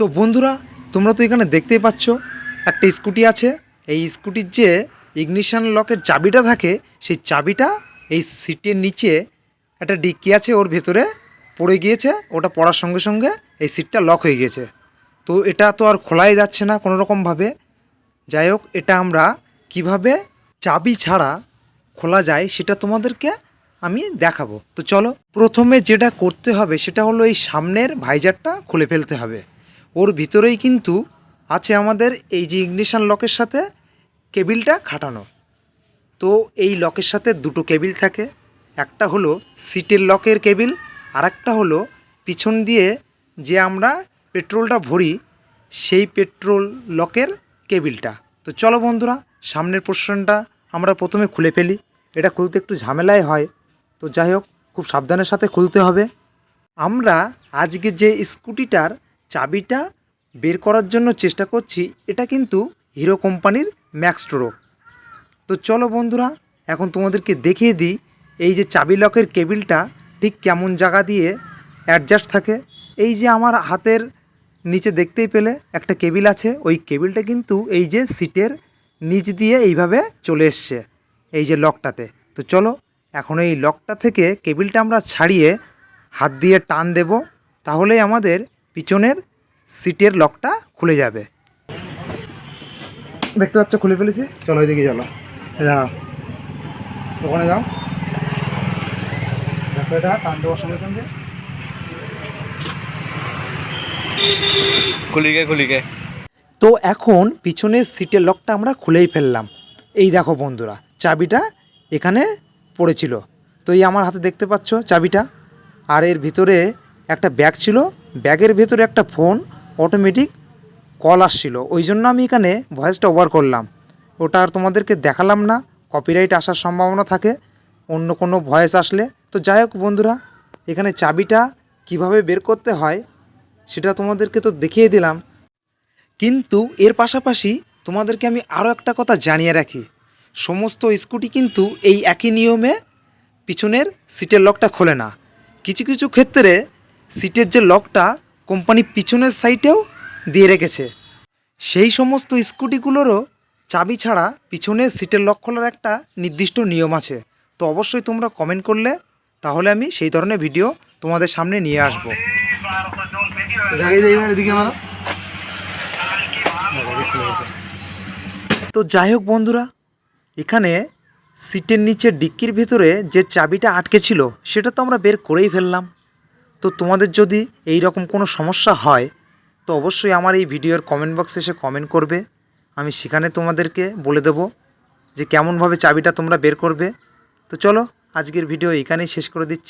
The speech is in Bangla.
তো বন্ধুরা, তোমরা তো এখানে দেখতেই পাচ্ছ, একটা স্কুটি আছে। এই স্কুটির যে ইগনিশন লকের চাবিটা থাকে, সেই চাবিটা এই সিটের নিচে একটা ডিক্কি আছে, ওর ভেতরে পড়ে গিয়েছে, ওটা পড়ার সঙ্গে সঙ্গে এই সিটটা লক হয়ে গিয়েছে। তো এটা তো আর খোলাই যাচ্ছে না কোনো রকমভাবে যাই হোক, এটা আমরা কীভাবে চাবি ছাড়া খোলা যায়, সেটা তোমাদেরকে আমি দেখাবো। তো চলো, প্রথমে যেটা করতে হবে, সেটা হলো এই সামনের ভাইজারটা খুলে ফেলতে হবে। ওর ভিতরেই কিন্তু আছে আমাদের এই যে ইগনিশন লকের সাথে কেবিলটা খাটানো। তো এই লকের সাথে দুটো কেবিল থাকে। একটা হলো সিটের লকের কেবিল আর একটা হলো পিছন দিয়ে যে আমরা পেট্রোলটা ভরি, সেই পেট্রোল লকের কেবিলটা। তো চলো বন্ধুরা, সামনের পোর্শনটা আমরা প্রথমে খুলে ফেলি। এটা খুলতে একটু ঝামেলাই হয়। তো যাই হোক, খুব সাবধানের সাথে খুলতে হবে। আমরা আজকে যে স্কুটিটার চাবিটা বের করার জন্য চেষ্টা করছি। এটা কিন্তু হিরো কোম্পানির ম্যাক্সট্রো তো চলো বন্ধুরা, এখন তোমাদেরকে দেখিয়ে দিই এই যে চাবি লকের কেবিলটা ঠিক কেমন জায়গা দিয়ে অ্যাডজাস্ট থাকে। এই যে আমার হাতের নিচে দেখতেই পেলে একটা কেবিল আছে। ওই কেবিলটা কিন্তু এই যে সিটের নিচ দিয়ে এইভাবে চলে এসছে এই যে লকটাতে। তো চলো, এখন এই লকটা থেকে কেবিলটা আমরা ছাড়িয়ে হাত দিয়ে টান দেব। তাহলেই আমাদের পিছনের সিটের লকটা খুলে যাবে। দেখতে পাচ্ছ খুলে ফেলেছি। চলো ওইদিকে চলো। দাও ওখানে যাও। দেখো এটা টান দেওয়ার সঙ্গে সঙ্গে। খুলি গে। তো এখন পিছনের সিটের লকটা আমরা খুলেই ফেললাম। এই দেখো বন্ধুরা চাবিটা এখানে পড়েছিল। তো এই আমার হাতে দেখতে পাচ্ছ চাবিটা। আর এর ভিতরে একটা ব্যাগ ছিল। ব্যাগের ভেতরে একটা ফোন অটোমেটিক কল আসছিল। ওই জন্য আমি এখানে ভয়েসটা ওভার করলাম। ওটা আর তোমাদেরকে দেখালাম না। কপিরাইট আসার সম্ভাবনা থাকে। অন্য কোনো ভয়েস আসলে। তো যাই হোক বন্ধুরা, এখানে চাবিটা কীভাবে বের করতে হয় সেটা তোমাদেরকে তো দেখিয়ে দিলাম। কিন্তু এর পাশাপাশি তোমাদেরকে আমি আরও একটা কথা জানিয়ে রাখি। সমস্ত স্কুটি কিন্তু এই একই নিয়মে পিছনের সিটের লকটা খোলে না। কিছু কিছু ক্ষেত্রে সিটের যে লকটা কোম্পানি পিছনের সাইডেও দিয়ে রেখেছে। সেই সমস্ত স্কুটিগুলোরও চাবি ছাড়া পিছনের সিটের লক খোলার একটা নির্দিষ্ট নিয়ম আছে। তো অবশ্যই তোমরা কমেন্ট করলে, তাহলে আমি সেই ধরনের ভিডিও তোমাদের সামনে নিয়ে আসব। তো যাই হোক বন্ধুরা, এখানে সিটের নিচে ডিক্কির ভিতরে যে চাবিটা আটকে ছিল, সেটা তো আমরা বের করেই ফেললাম। তো তোমাদের যদি এই রকম কোনো সমস্যা হয়, তো অবশ্যই আমার এই ভিডিওর কমেন্ট বক্সে এসে কমেন্ট করবে। আমি সেখানে তোমাদেরকে বলে দেব যে কেমনভাবে চাবিটা তোমরা বের করবে। তো চলো, আজকের ভিডিও এখানেই শেষ করে দিচ্ছি।